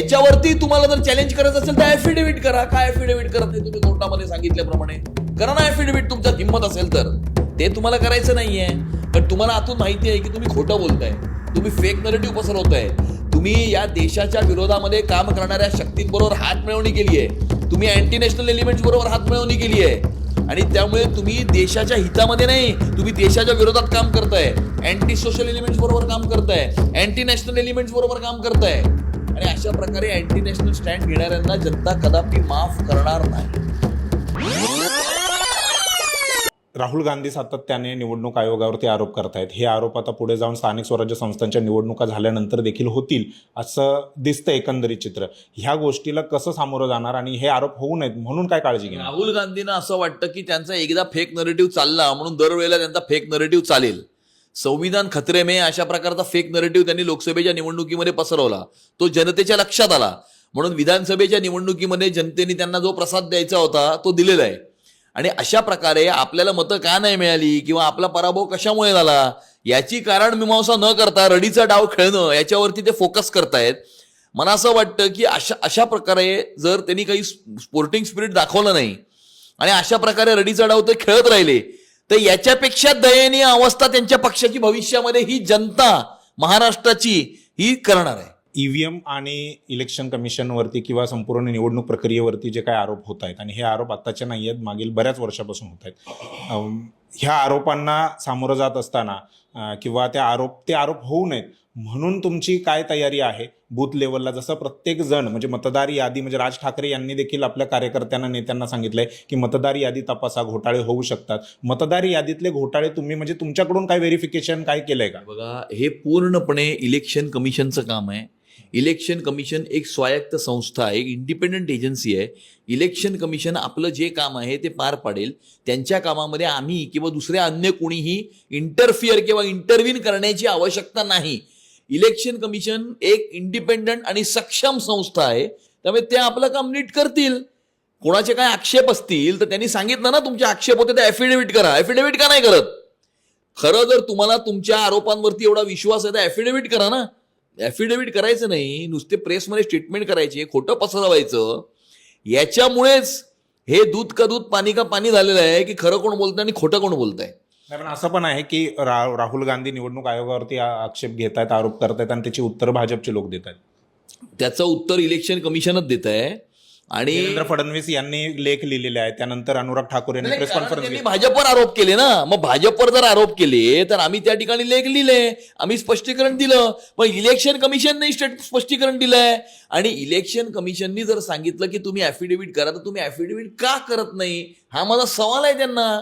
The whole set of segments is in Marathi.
ह्याच्यावरती तुम्हाला जर चॅलेंज करायचं असेल तर ऍफिडेव्हिट करा. काय ऍफिडेव्हिट करत नाही तुम्ही? कोर्टामध्ये सांगितल्याप्रमाणे. करा ना ऍफिडेव्हिट तुमच्यात हिंमत असेल तर. ते तुम्हाला करायचं नाहीये. पण तुम्हाला आतून माहिती आहे की तुम्ही खोटं बोलताय. तुम्ही फेक नरेटिव्ह पसरवताय. तुम्ही या देशाच्या विरोधामध्ये काम करणाऱ्या शक्तींबरोबर हात मिळवणी केली आहे तुम्ही अँटी नॅशनल एलिमेंट्स बरोबर हात मिळवणी केली आहे आणि त्यामुळे तुम्ही देशाच्या हितामध्ये नाही तुम्ही देशाच्या विरोधात काम करताय. अँटी सोशल एलिमेंट्स बरोबर काम करताय. अँटी नॅशनल एलिमेंट्स बरोबर काम करताय. आणि अशा प्रकारे अँटी नॅशनल स्टँड घेणाऱ्यांना जनता कदापि माफ करणार नाही. राहुल गांधी सातत्याने निवडणूक आयोगावरती आरोप करतायत. हे आरोप आता पुढे जाऊन स्थानिक स्वराज्य संस्थांच्या निवडणुका झाल्यानंतर देखील होतील असं दिसतं एकंदरीत चित्र. ह्या गोष्टीला कसं सामोरं जाणार आणि हे आरोप होऊ नयेत म्हणून काय काळजी घेणार? राहुल गांधींना असं वाटतं की त्यांचा एकदा फेक नरेटिव्ह चालला म्हणून दरवेळेला त्यांचा फेक नरेटिव्ह चालेल. संविधान खतरे में अशा प्रकारचा फेक नरेटिव्ह त्यांनी लोकसभेच्या निवडणुकीमध्ये पसरवला. तो जनतेच्या लक्षात आला. म्हणून विधानसभेच्या निवडणुकीमध्ये जनतेने त्यांना जो प्रसाद द्यायचा होता तो दिलेला आहे. आणि अशा प्रकारे आपल्याला मतं का नाही मिळाली किंवा आपला पराभव कशामुळे झाला याची कारण मीमांसा न करता रडीचा डाव खेळणं याच्यावरती ते फोकस करतायत. मला असं वाटतं की अशा अशा प्रकारे जर त्यांनी काही स्पोर्टिंग स्पिरिट दाखवलं नाही आणि अशा प्रकारे रडीचा डाव ते खेळत राहिले तर याच्यापेक्षा दयनीय अवस्था त्यांच्या पक्षाची भविष्यामध्ये ही जनता महाराष्ट्राची ही करणार आहे. ईव्हीएम आणि इलेक्शन कमिशनवरती किंवा संपूर्ण निवडणूक प्रक्रियेवरती जे काही आरोप होत आहेत आणि हे आरोप आत्ताचे नाही आहेत मागील बऱ्याच वर्षापासून होत आहेत. ह्या आरोपांना सामोरं जात असताना किंवा त्या आरोप ते आरोप होऊ नयेत म्हणून तुमची काय तयारी आहे? बूथ लेवलला जसं प्रत्येक जण म्हणजे मतदार यादी म्हणजे राज ठाकरे यांनी देखील आपल्या कार्यकर्त्यांना नेत्यांना सांगितलंय की मतदार यादी तपासा घोटाळे होऊ शकतात. मतदार यादीतले घोटाळे तुम्ही म्हणजे तुमच्याकडून काय व्हेरिफिकेशन काय केलंय का? बघा हे पूर्णपणे इलेक्शन कमिशनचं काम आहे. इलेक्शन कमिशन एक स्वायत्त संस्था आहे एक इंडिपेंडंट एजन्सी आहे. इलेक्शन कमिशन आपलं जे काम आहे ते पार पाडेल. त्यांच्या कामामध्ये आम्ही किंवा दुसरे अन्य कोणीही इंटरफिअर किंवा इंटरव्हीन करण्याची आवश्यकता नाही. इलेक्शन कमिशन एक इंडिपेंडंट आणि सक्षम संस्था आहे. त्यामुळे ते आपलं काम नीट करतील. कोणाचे काय आक्षेप असतील तर त्यांनी सांगितलं ना तुमचे आक्षेप होते ते ॲफिडेव्हिट करा. ॲफिडेव्हिट का नाही करत? खरं जर तुम्हाला तुमच्या आरोपांवरती एवढा विश्वास आहे तर ॲफिडेव्हिट करा ना. ॲफिडेव्हिट करायचं नाही नुसते प्रेसमध्ये स्टेटमेंट करायचे खोटं पसरवायचं. याच्यामुळेच हे दूध का दूध पाणी का पाणी झालेलं आहे की खरं कोण बोलतं आणि खोटं कोण बोलतंय. नाही पण असं पण आहे की रा राहुल गांधी निवडणूक आयोगावरती आक्षेप घेत आहेत आरोप करतायत आणि त्याची उत्तर भाजपचे लोक देत आहेत त्याचं उत्तर इलेक्शन कमिशनच देत आहे आणि देवेंद्र फडणवीस यांनी लेख लिहिलेले आहेत. त्यानंतर अनुराग ठाकूर यांनी प्रेस कॉन्फरन्स भाजपवर आरोप केले ना. मग भाजपवर जर आरोप केले तर आम्ही त्या ठिकाणी लेख लिहिले. आम्ही स्पष्टीकरण दिलं. पण इलेक्शन कमिशनने स्टेट स्पष्टीकरण दिलंय. आणि इलेक्शन कमिशननी जर सांगितलं की तुम्ही ऍफिडेव्हिट करा तर तुम्ही ऍफिडेव्हिट का करत नाही? हा माझा सवाल आहे त्यांना.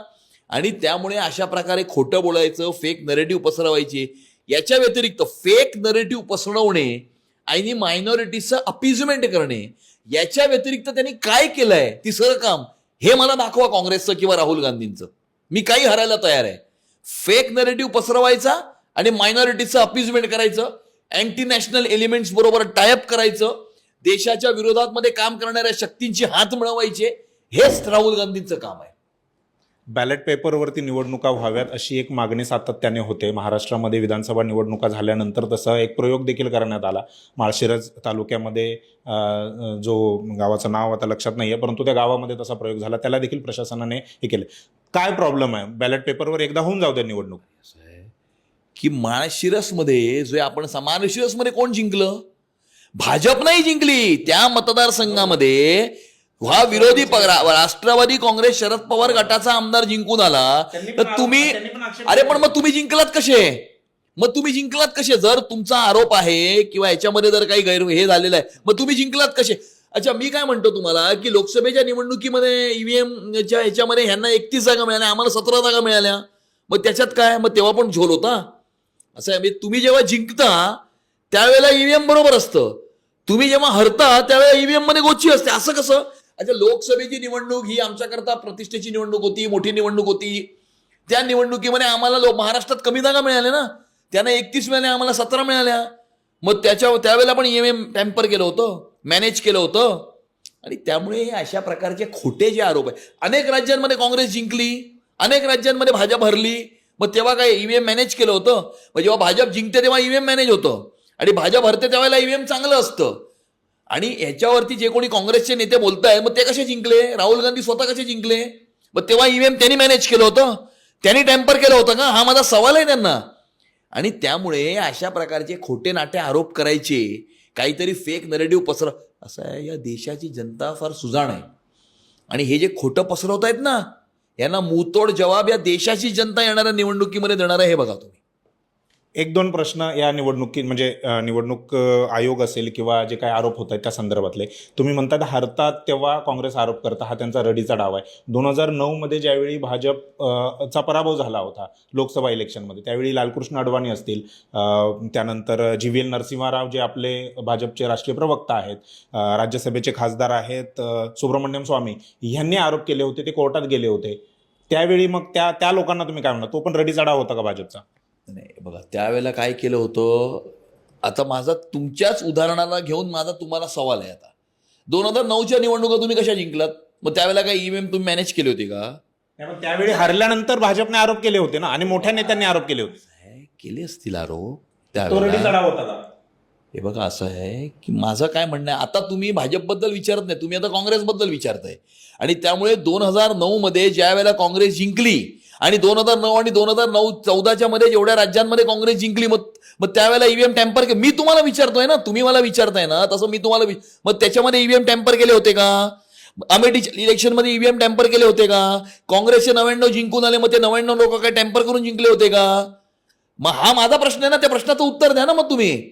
आणि त्यामुळे अशा प्रकारे खोटं बोलायचं फेक नरेटिव्ह पसरवायचे याच्या व्यतिरिक्त फेक नरेटिव्ह पसरवणे आणि मायनॉरिटीचं अपिजमेंट करणे याच्या व्यतिरिक्त त्यांनी काय केलंय तिसरं काम हे मला दाखवा काँग्रेसचं किंवा राहुल गांधींचं. मी काही हरायला तयार आहे. फेक नरेटिव्ह पसरवायचा आणि मायनॉरिटीचं अपिजमेंट करायचं अँटी नॅशनल एलिमेंट्स बरोबर टायअप करायचं देशाच्या विरोधात मध्ये काम करणाऱ्या शक्तींची हात मिळवायचे हेच राहुल गांधींचं काम आहे. बॅलेट पेपरवरती निवडणुका व्हाव्यात अशी एक मागणी सातत्याने होते. महाराष्ट्रामध्ये विधानसभा निवडणुका झाल्यानंतर तसा एक प्रयोग देखील करण्यात आला. माळशिरस तालुक्यामध्ये जो गावाचं नाव आता लक्षात नाही आहे परंतु त्या गावामध्ये तसा प्रयोग झाला. त्याला देखील प्रशासनाने हे केले. काय प्रॉब्लेम आहे? बॅलेट पेपरवर एकदा होऊन जाऊ द्या निवडणूक. की माळशिरसमध्ये जे आपण माळशिरसमध्ये कोण जिंकलं? भाजप नाही जिंकली. त्या मतदारसंघामध्ये हा विरोधी राष्ट्रवादी काँग्रेस शरद पवार गटाचा आमदार जिंकून आला. तर तुम्ही अरे पण मग तुम्ही जिंकलात कसे? मग तुम्ही जिंकलात कसे? जर तुमचा आरोप आहे किंवा याच्यामध्ये जर काही गैर हे झालेलं आहे मग तुम्ही जिंकलात कसे? अच्छा मी काय म्हणतो तुम्हाला की लोकसभेच्या निवडणुकीमध्ये ईव्हीएम च्या ह्याच्यामध्ये ह्यांना एकतीस जागा मिळाल्या आम्हाला सतरा जागा मिळाल्या. मग त्याच्यात काय? मग तेव्हा पण झोल होता. असं आहे. तुम्ही जेव्हा जिंकता त्यावेळेला ईव्हीएम बरोबर असतं. तुम्ही जेव्हा हरता त्यावेळेला ईव्हीएममध्ये गोची असते. असं कसं? अच्छा लोकसभेची निवडणूक ही आमच्याकरता प्रतिष्ठेची निवडणूक होती मोठी निवडणूक होती. त्या निवडणुकीमध्ये आम्हाला लो महाराष्ट्रात कमी जागा मिळाल्या ना. त्यांना एकतीस मिळाल्या आम्हाला सतरा मिळाल्या. मग त्याच्या त्यावेळेला पण एम टॅम्पर केलं होतं मॅनेज केलं होतं. आणि त्यामुळे हे अशा प्रकारचे खोटे जे आरोप आहे अनेक राज्यांमध्ये काँग्रेस जिंकली अनेक राज्यांमध्ये भाजप हरली. मग तेव्हा काय ईव्हीएम मॅनेज केलं होतं? मग जेव्हा भाजप जिंकते तेव्हा ईव्हीएम मॅनेज होतं. आणि भाजप हरते त्यावेळेला ईव्हीएम चांगलं असतं. आणि ह्याच्यावरती जे कोणी काँग्रेसचे नेते बोलताय मग ते कसे जिंकले? राहुल गांधी स्वतः कसे जिंकले? मग तेव्हा ईव्हीएम त्यांनी मॅनेज केलं होतं. त्यांनी टॅम्पर केलं होतं का? हा माझा सवाल आहे त्यांना. आणि त्यामुळे अशा प्रकारचे खोटे नाटे आरोप करायचे काहीतरी फेक नरेटिव्ह पसर असं आहे या देशाची जनता फार सुजाण आहे. आणि हे जे खोटं पसरवत आहेत ना यांना मुतोड जवाब या देशाची जनता येणाऱ्या निवडणुकीमध्ये देणार आहे हे बघा तुम्ही. एक दोन प्रश्न या निवडणुकीत म्हणजे निवडणूक आयोग असेल किंवा जे काही आरोप होत आहेत त्या संदर्भातले. तुम्ही म्हणतात हरतात तेव्हा काँग्रेस आरोप करता हा त्यांचा रडीचा डाव आहे. दोन हजार नऊमध्ये ज्यावेळी भाजप चा पराभव झाला होता लोकसभा इलेक्शनमध्ये त्यावेळी लालकृष्ण अडवाणी असतील. त्यानंतर जी व्ही एल नरसिंहाराव जे आपले भाजपचे राष्ट्रीय प्रवक्ता आहेत राज्यसभेचे खासदार आहेत सुब्रमण्यम स्वामी यांनी आरोप केले होते ते कोर्टात गेले होते. त्यावेळी मग त्या त्या लोकांना तुम्ही काय म्हणता? तो पण रडीचा डाव होता का भाजपचा? नाही. बघा त्यावेळेला काय केलं होतं? आता माझा तुमच्याच उदाहरणाला घेऊन माझा तुम्हाला सवाल आहे आता. दोन हजार नऊच्या निवडणुका तुम्ही कशा जिंकलात? मग त्यावेळेला काय ईव्हीएम तुम्ही मॅनेज केली होती का? त्यावेळी हरल्यानंतर भाजपने आरोप केले होते ना आणि मोठ्या नेत्यांनी आरोप केले होते. केले असतील आरोप? त्यावेळेला? हे बघा असं आहे की माझं काय म्हणणं आहे आता तुम्ही भाजपबद्दल विचारत नाही तुम्ही आता काँग्रेसबद्दल विचारताय. आणि त्यामुळे दोन हजार नऊ मध्ये ज्या वेळेला काँग्रेस जिंकली आणि दोन हजार नऊ आणि दोन हजार नऊ चौदाच्या मध्ये जेवढ्या राज्यांमध्ये काँग्रेस जिंकली मग मग त्यावेळेला ईव्हीएम टॅम्पर के मी तुम्हाला विचारतोय ना? तुम्ही मला विचारताय ना? तसं मी तुम्हाला मग त्याच्यामध्ये ईव्हीएम टॅम्पर केले होते का? अमेठी इलेक्शनमध्ये ईव्हीएम टॅम्पर केले होते का? काँग्रेसचे नव्याण्णव जिंकून आले मग ते नव्याण्णव लोक काय टॅम्पर करून जिंकले होते का? मग हा माझा प्रश्न आहे ना त्या प्रश्नाचं उत्तर द्या ना मग तुम्ही.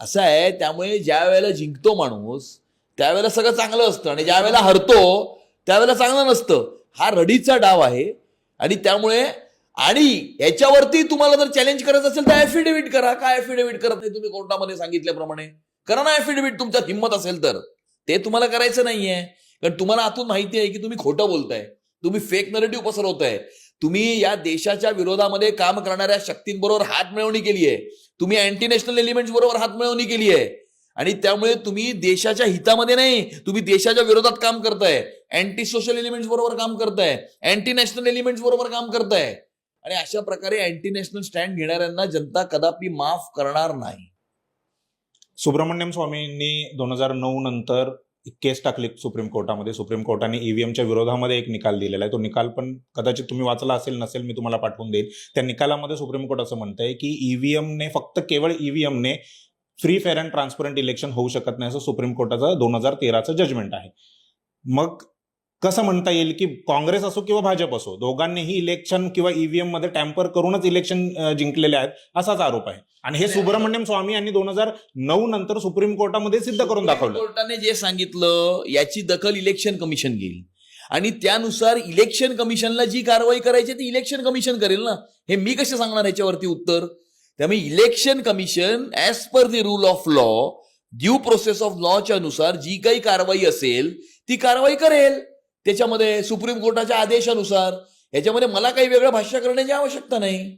असं आहे त्यामुळे ज्या वेळेला जिंकतो माणूस त्यावेळेला सगळं चांगलं असतं. आणि ज्या वेळेला हरतो त्यावेळेला चांगलं नसतं. हा रडीचा डाव आहे. आणि त्यामुळे आणि याच्यावरती तुम्हाला जर चॅलेंज करायचं असेल तर ऍफिडेव्हिट करा. काय ऍफिडेव्हिट करत नाही तुम्ही कोर्टामध्ये सांगितल्याप्रमाणे? करा ना ऍफिडेव्हिट तुमच्यात हिंमत असेल तर. ते तुम्हाला करायचं नाहीये. कारण तुम्हाला आतून माहिती आहे की तुम्ही खोटं बोलताय. तुम्ही फेक नरेटिव्ह पसरवताय. तुम्ही या देशाच्या विरोधामध्ये काम करणाऱ्या शक्तींबरोबर हात मिळवणी केली आहे तुम्ही अँटी नॅशनल एलिमेंट्स बरोबर हात मिळवणी केली आहे आणि त्यामुळे तुम्ही देशाच्या हितामध्ये नाही तुम्ही देशाच्या विरोधात काम करताय. अँटी सोशल एलिमेंट्स बरोबर काम करताय. अँटी नॅशनल एलिमेंट्स बरोबर काम करताय. आणि अशा प्रकारे अँटी नॅशनल स्टँड घेणाऱ्यांना जनता कदापि माफ करणार नाही. सुब्रमण्यम स्वामींनी दोन हजार नऊ नंतर केस टाकली सुप्रीम कोर्टामध्ये. सुप्रीम कोर्टाने ईव्हीएमच्या विरोधामध्ये एक निकाल दिलेला आहे. तो निकाल पण कदाचित तुम्ही वाचला असेल नसेल मी तुम्हाला पाठवून देईल त्या निकालामध्ये सुप्रीम कोर्ट असं म्हणतंय की ईव्हीएमने फक्त केवळ ईव्हीएमने free fair and transparent election होऊ शकत नाही असं सुप्रीम कोर्टाचं दोन हजार तेराचं जजमेंट आहे. मग कसं म्हणता येईल की काँग्रेस असो किंवा भाजप असो दोघांनीही इलेक्शन किंवा ईव्हीएममध्ये टॅम्पर करूनच इलेक्शन जिंकलेले आहेत असाच आरोप आहे. आणि हे सुब्रमण्यम स्वामी यांनी दोन हजार नऊ नंतर सुप्रीम कोर्टामध्ये सिद्ध करून दाखवलं. कोर्टाने जे सांगितलं याची दखल इलेक्शन कमिशन घेईल. आणि त्यानुसार इलेक्शन कमिशनला जी कारवाई करायची ती इलेक्शन कमिशन करेल ना? हे मी कसे सांगणार याच्यावरती उत्तर? त्यामुळे election commission as per the rule of law due process of लॉच्या नुसार जी काही कारवाई असेल ती कारवाई करेल. त्याच्यामध्ये सुप्रीम कोर्टाच्या आदेशानुसार. याच्यामध्ये मला काही वेगळं भाष्य करण्याची आवश्यकता नाही.